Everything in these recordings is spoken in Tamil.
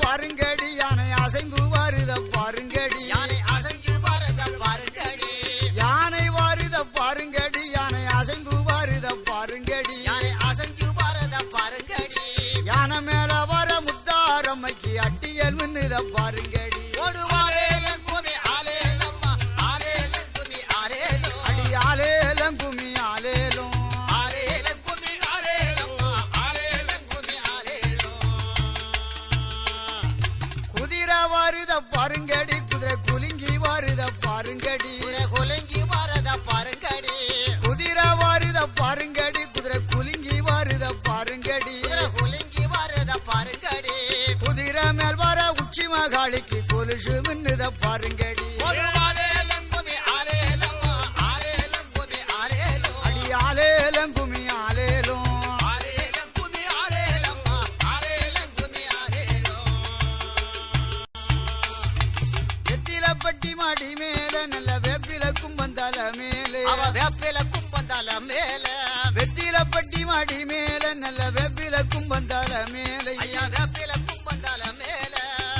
பாருங்க வருத பாருங்கடி. குதிரை குலுங்கி வருத பாருங்கடி. குலுங்கி வரத பாருங்கடி. குதிரை வருத பாருங்கடி. குதிரை குலுங்கி வருத பாருங்கடி. குலுங்கி வரத பாருங்கடி. குதிரை மேல் வர உச்சி மகாளிக்கு கொலுசு மின்னுத பாருங்கடி. மாடி மேல நல்ல வெப்பில கும்பந்தால மேலே. வேப்பில கும்பந்தால மேல.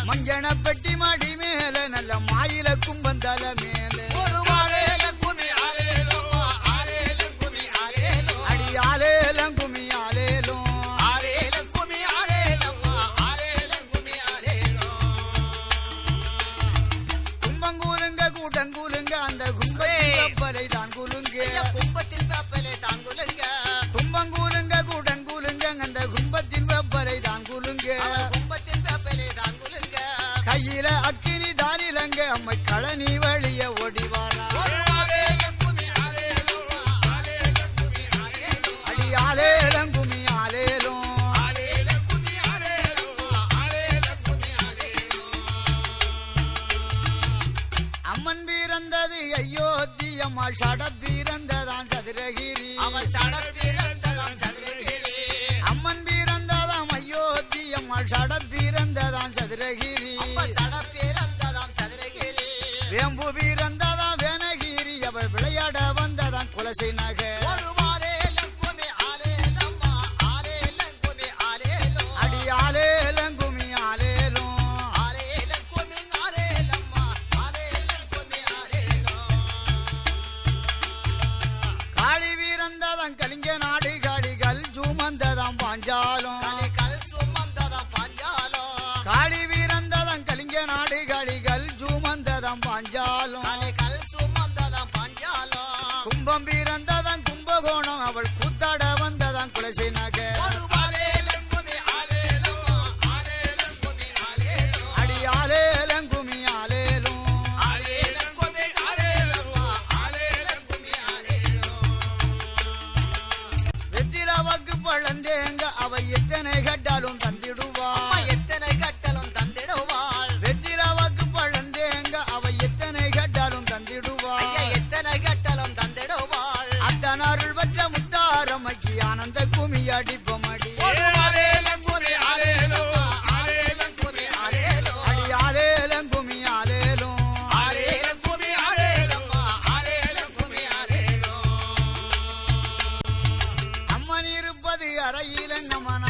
மஞ்சனப்பட்டி மாடி மேல நல்ல மாயில கும்பந்தால மேலே. கும்பங்கூலுங்க கூட்டங்கூலுங்க அந்த கப்பலை தான் குலுங்க. அம்மை கழனி வழிய ஓடிவாரா ஓடுவாரே லங்குமி ஆலேலம் அம்மன் பிறந்தது அயோத்தி அம்மா சட பிறந்ததான் சதுரகிரி. அவன் சடர் பிறந்ததாம் சதுரகிரி. அம்மன் பிறந்ததாம் அயோத்தி அம்மா சட பிறந்ததான் சதுரகிரி. சதுரகிரி வேம்பு பிறந்ததாம் வேனகிரி அவள் விளையாட வந்ததான் குலசை நகர் ஓடுவாரே லங்குமி கும்பம் பிறந்ததான் கும்பகோணம். அவள் கூத்தாட வந்ததான் குலசை நகர் கரையிலங்கமன